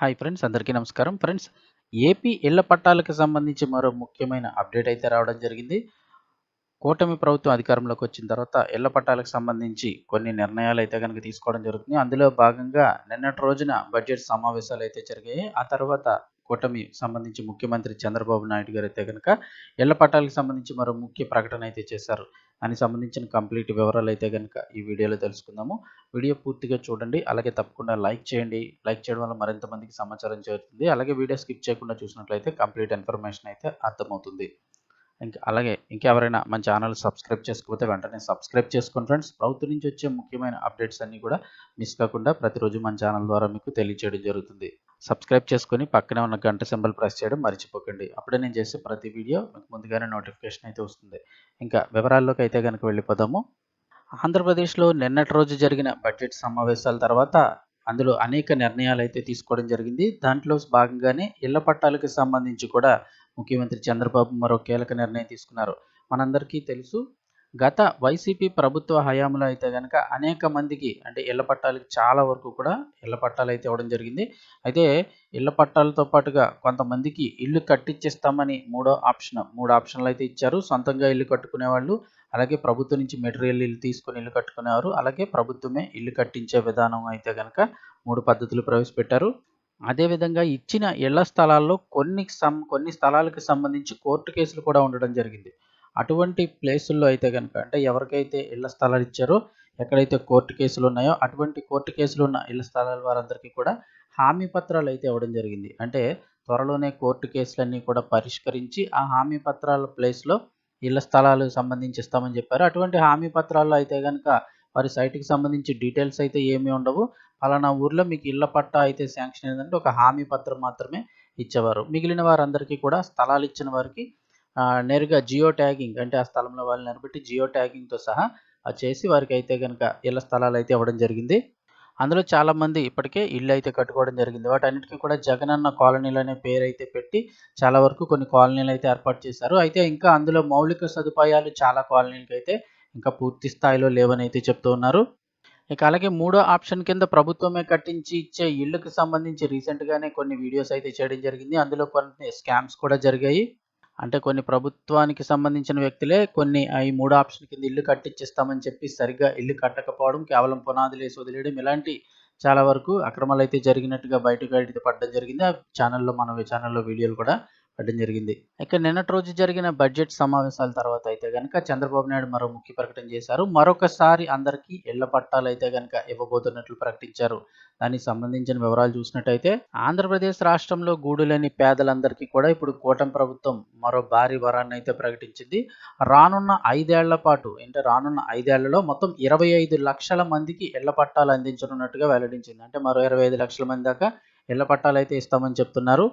Hi friends అందరికీ నమస్కారం. Friends AP ఇళ్ళ పట్టాలకు సంబంధించి మరో ముఖ్యమైన అప్డేట్ అయితే రావడం జరిగింది. కూటమి ప్రభుత్వం అధికారంలోకి వచ్చిన తర్వాత ఇళ్ళ పట్టాలకు సంబంధించి కొన్ని నిర్ణయాలు అయితే కనుక తీసుకోవడం జరుగుతుంది. అందులో భాగంగా నిన్నటి రోజున బడ్జెట్ సమావేశాలు అయితే జరిగాయి. ఆ తర్వాత కూటమి సంబంధించి ముఖ్యమంత్రి చంద్రబాబు నాయుడు గారు అయితే కనుక ఇళ్ళ పట్టాలకు సంబంధించి మరో ముఖ్య ప్రకటన అయితే చేశారు. దానికి సంబంధించిన కంప్లీట్ వివరాలు అయితే కనుక ఈ వీడియోలో తెలుసుకుందాము. వీడియో పూర్తిగా చూడండి. అలాగే తప్పకుండా లైక్ చేయండి. లైక్ చేయడం వల్ల మరింత మందికి సమాచారం చేరుతుంది. అలాగే వీడియో స్కిప్ చేయకుండా చూసినట్లయితే కంప్లీట్ ఇన్ఫర్మేషన్ అయితే అర్థమవుతుంది. ఇంకా అలాగే ఇంకెవరైనా మన ఛానల్ సబ్స్క్రైబ్ చేసుకోకపోతే వెంటనే సబ్స్క్రైబ్ చేసుకోండి ఫ్రెండ్స్. ప్రభుత్వం నుంచి వచ్చే ముఖ్యమైన అప్డేట్స్ అన్నీ కూడా మిస్ కాకుండా ప్రతిరోజు మన ఛానల్ ద్వారా మీకు తెలియజేయడం జరుగుతుంది. సబ్స్క్రైబ్ చేసుకొని పక్కనే ఉన్న గంట సింబల్ ప్రెస్ చేయడం మర్చిపోకండి. అప్పుడే నేను చేసే ప్రతి వీడియో మీకు ముందుగానే నోటిఫికేషన్ అయితే వస్తుంది. ఇంకా వివరాల్లోకి అయితే కనుక వెళ్ళిపోదాము. ఆంధ్రప్రదేశ్లో నిన్నటి రోజు జరిగిన బడ్జెట్ సమావేశాల తర్వాత అందులో అనేక నిర్ణయాలు అయితే తీసుకోవడం జరిగింది. దాంట్లో భాగంగానే ఇళ్ళ పట్టాలకు సంబంధించి కూడా ముఖ్యమంత్రి చంద్రబాబు మరో కీలక నిర్ణయం తీసుకున్నారు. మనందరికీ తెలుసు గత వైసీపీ ప్రభుత్వ హయాంలో అయితే కనుక అనేక మందికి అంటే ఇళ్ళ పట్టాలకి చాలా వరకు కూడా ఇళ్ళ పట్టాలు అయితే ఇవ్వడం జరిగింది. అయితే ఇళ్ళ పట్టాలతో పాటుగా కొంతమందికి ఇల్లు కట్టించేస్తామని మూడో ఆప్షన్ మూడు ఆప్షన్లు అయితే ఇచ్చారు. సొంతంగా ఇల్లు కట్టుకునే వాళ్ళు అలాగే ప్రభుత్వం నుంచి మెటీరియల్ ఇల్లు తీసుకుని ఇల్లు కట్టుకునేవారు అలాగే ప్రభుత్వమే ఇల్లు కట్టించే విధానం అయితే కనుక మూడు పద్ధతులు ప్రవేశపెట్టారు. అదేవిధంగా ఇచ్చిన ఇళ్ళ స్థలాల్లో కొన్ని సం కొన్ని స్థలాలకు సంబంధించి కోర్టు కేసులు కూడా ఉండడం జరిగింది. అటువంటి ప్లేసుల్లో అయితే కనుక అంటే ఎవరికైతే ఇళ్ళ స్థలాలు ఇచ్చారో ఎక్కడైతే కోర్టు కేసులు ఉన్నాయో అటువంటి కోర్టు కేసులు ఉన్న ఇళ్ళ స్థలాల వారందరికీ కూడా హామీ పత్రాలు అయితే ఇవ్వడం జరిగింది. అంటే త్వరలోనే కోర్టు కేసులన్నీ కూడా పరిష్కరించి ఆ హామీ పత్రాల ప్లేస్లో ఇళ్ళ స్థలాలు సంబంధించి ఇస్తామని చెప్పారు. అటువంటి హామీ పత్రాల్లో అయితే కనుక వారి సైట్కి సంబంధించి డీటెయిల్స్ అయితే ఏమీ ఉండవు. ఫలానా ఊర్లో మీకు ఇళ్ళ పట్టా అయితే శాంక్షన్ అయిందంటే ఒక హామీ పత్రం మాత్రమే ఇచ్చేవారు. మిగిలిన వారందరికీ కూడా స్థలాలు ఇచ్చిన వారికి నేరుగా జియో ట్యాగింగ్ అంటే ఆ స్థలంలో వాళ్ళని నిలబెట్టి జియో ట్యాగింగ్తో సహా చేసి వారికి అయితే కనుక ఇళ్ళ స్థలాలు అయితే ఇవ్వడం జరిగింది. అందులో చాలామంది ఇప్పటికే ఇల్లు అయితే కట్టుకోవడం జరిగింది. వాటన్నిటికీ కూడా జగనన్న కాలనీలు అనే పేరు అయితే పెట్టి చాలా వరకు కొన్ని కాలనీలు అయితే ఏర్పాటు చేశారు. అయితే ఇంకా అందులో మౌలిక సదుపాయాలు చాలా కాలనీలకి అయితే ఇంకా పూర్తి స్థాయిలో లేవని అయితే చెప్తూ ఉన్నారు. ఇక అలాగే మూడో ఆప్షన్ కింద ప్రభుత్వమే కట్టించి ఇచ్చే ఇళ్ళకి సంబంధించి రీసెంట్గానే కొన్ని వీడియోస్ అయితే చేయడం జరిగింది. అందులో కొన్ని స్కామ్స్ కూడా జరిగాయి. అంటే కొన్ని ప్రభుత్వానికి సంబంధించిన వ్యక్తులే కొన్ని ఈ మూడు ఆప్షన్ కింద ఇల్లు కట్టించిస్తామని చెప్పి సరిగ్గా ఇల్లు కట్టకపోవడం కేవలం పునాదులు వేసి వదిలేయడం ఇలాంటి చాలా వరకు అక్రమాలు అయితే జరిగినట్టుగా బయటకు అయితే పడడం జరిగింది. ఆ ఛానల్లో మన ఛానల్లో వీడియోలు కూడా పెట్టడం జరిగింది. ఇక నిన్నటి రోజు జరిగిన బడ్జెట్ సమావేశాల తర్వాత అయితే కనుక చంద్రబాబు నాయుడు మరో ముఖ్య ప్రకటన చేశారు. మరొకసారి అందరికీ ఇళ్ళ పట్టాలు అయితే కనుక ఇవ్వబోతున్నట్లు ప్రకటించారు. దానికి సంబంధించిన వివరాలు చూసినట్టయితే ఆంధ్రప్రదేశ్ రాష్ట్రంలో గూడులేని పేదలందరికీ కూడా ఇప్పుడు కూటమి ప్రభుత్వం మరో భారీ వరాన్ని అయితే ప్రకటించింది. రానున్న ఐదేళ్ళ పాటు అంటే రానున్న ఐదేళ్ళలో మొత్తం ఇరవై ఐదు లక్షల మందికి ఇళ్ళ పట్టాలు అందించనున్నట్టుగా వెల్లడించింది. అంటే మరో ఇరవై ఐదు లక్షల మంది దాకా ఇళ్ళ పట్టాలు అయితే ఇస్తామని చెప్తున్నారు.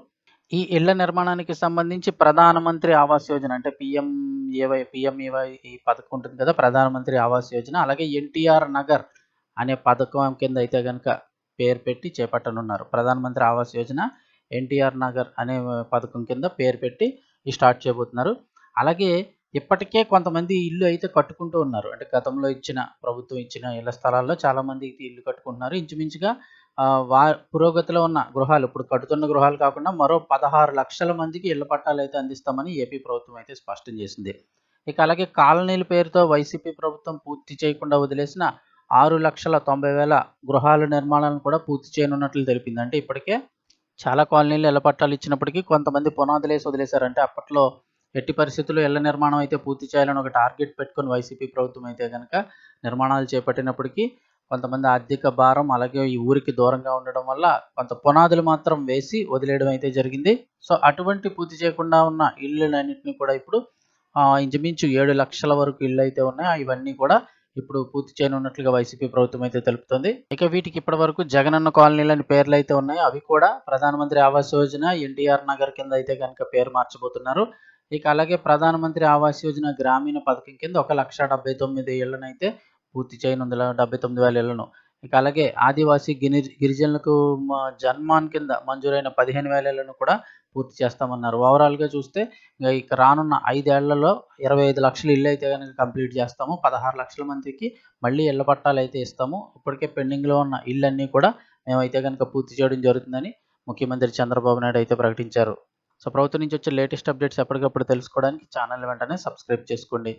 ఈ ఇళ్ళ నిర్మాణానికి సంబంధించి ప్రధానమంత్రి ఆవాస్ యోజన అంటే పిఎంఏవై పిఎంఏవై ఈ పథకం ఉంటుంది కదా ప్రధానమంత్రి ఆవాస్ యోజన అలాగే ఎన్టీఆర్ నగర్ అనే పథకం కింద అయితే కనుక పేరు పెట్టి చేపట్టనున్నారు. ప్రధానమంత్రి ఆవాస్ యోజన ఎన్టీఆర్ నగర్ అనే పథకం కింద పేరు పెట్టి స్టార్ట్ చేయబోతున్నారు. అలాగే ఇప్పటికే కొంతమంది ఇల్లు అయితే కట్టుకుంటూ ఉన్నారు. అంటే గతంలో ఇచ్చిన ప్రభుత్వం ఇచ్చిన ఇళ్ళ స్థలాల్లో చాలామంది అయితే ఇల్లు కట్టుకుంటున్నారు. ఇంచుమించుగా వా పురోగతిలో ఉన్న గృహాలు ఇప్పుడు కడుతున్న గృహాలు కాకుండా మరో పదహారు లక్షల మందికి ఇళ్ళ పట్టాలు అయితే అందిస్తామని ఏపీ ప్రభుత్వం అయితే స్పష్టం చేసింది. ఇక అలాగే కాలనీల పేరుతో వైసీపీ ప్రభుత్వం పూర్తి చేయకుండా వదిలేసిన ఆరు లక్షల తొంభై వేల గృహాల నిర్మాణాలను కూడా పూర్తి చేయనున్నట్లు తెలిపింది. అంటే ఇప్పటికే చాలా కాలనీలు ఇళ్ళ పట్టాలు ఇచ్చినప్పటికీ కొంతమంది పునాదులేసి వదిలేశారంటే అప్పట్లో ఎట్టి పరిస్థితుల్లో ఇళ్ళ నిర్మాణం అయితే పూర్తి చేయాలని ఒక టార్గెట్ పెట్టుకుని వైసీపీ ప్రభుత్వం అయితే కనుక నిర్మాణాలు చేపట్టినప్పటికీ కొంతమంది ఆర్థిక భారం అలాగే ఈ ఊరికి దూరంగా ఉండడం వల్ల కొంత పునాదులు మాత్రం వేసి వదిలేయడం అయితే జరిగింది. సో అటువంటి పూర్తి చేయకుండా ఉన్న ఇళ్ళన్నింటినీ కూడా ఇప్పుడు ఇంచుమించు ఏడు లక్షల వరకు ఇళ్ళు అయితే ఉన్నాయి. ఇవన్నీ కూడా ఇప్పుడు పూర్తి చేయనున్నట్లుగా వైసీపీ ప్రభుత్వం అయితే తెలుపుతుంది. ఇక వీటికి ఇప్పటి వరకు జగనన్న కాలనీలని పేర్లు అయితే ఉన్నాయి. అవి కూడా ప్రధానమంత్రి ఆవాస్ యోజన ఎన్టీఆర్ నగర్ కింద అయితే కనుక పేరు మార్చబోతున్నారు. ఇక అలాగే ప్రధానమంత్రి ఆవాస్ యోజన గ్రామీణ పథకం కింద ఒక లక్ష డెబ్బై తొమ్మిది ఇళ్ళనైతే పూర్తి చేయనుంది డెబ్బై తొమ్మిది వేల ఇళ్ళను ఇక అలాగే ఆదివాసీ గిరి గిరిజనులకు జన్మాన్ కింద మంజూరైన పదిహేను వేల ఇళ్ళను కూడా పూర్తి చేస్తామన్నారు. ఓవరాల్గా చూస్తే ఇక రానున్న ఐదేళ్ళలో ఇరవై ఐదు లక్షల ఇల్లు అయితే కనుక కంప్లీట్ చేస్తాము. పదహారు లక్షల మందికి మళ్ళీ ఇళ్ళ పట్టాలు అయితే ఇస్తాము. ఇప్పటికే పెండింగ్లో ఉన్న ఇళ్ళన్నీ కూడా మేమైతే కనుక పూర్తి చేయడం జరుగుతుందని ముఖ్యమంత్రి చంద్రబాబు నాయుడు అయితే ప్రకటించారు. సో ప్రభుత్వం నుంచి వచ్చే లేటెస్ట్ అప్డేట్స్ ఎప్పటికప్పుడు తెలుసుకోవడానికి ఛానల్ వెంటనే సబ్స్క్రైబ్ చేసుకోండి.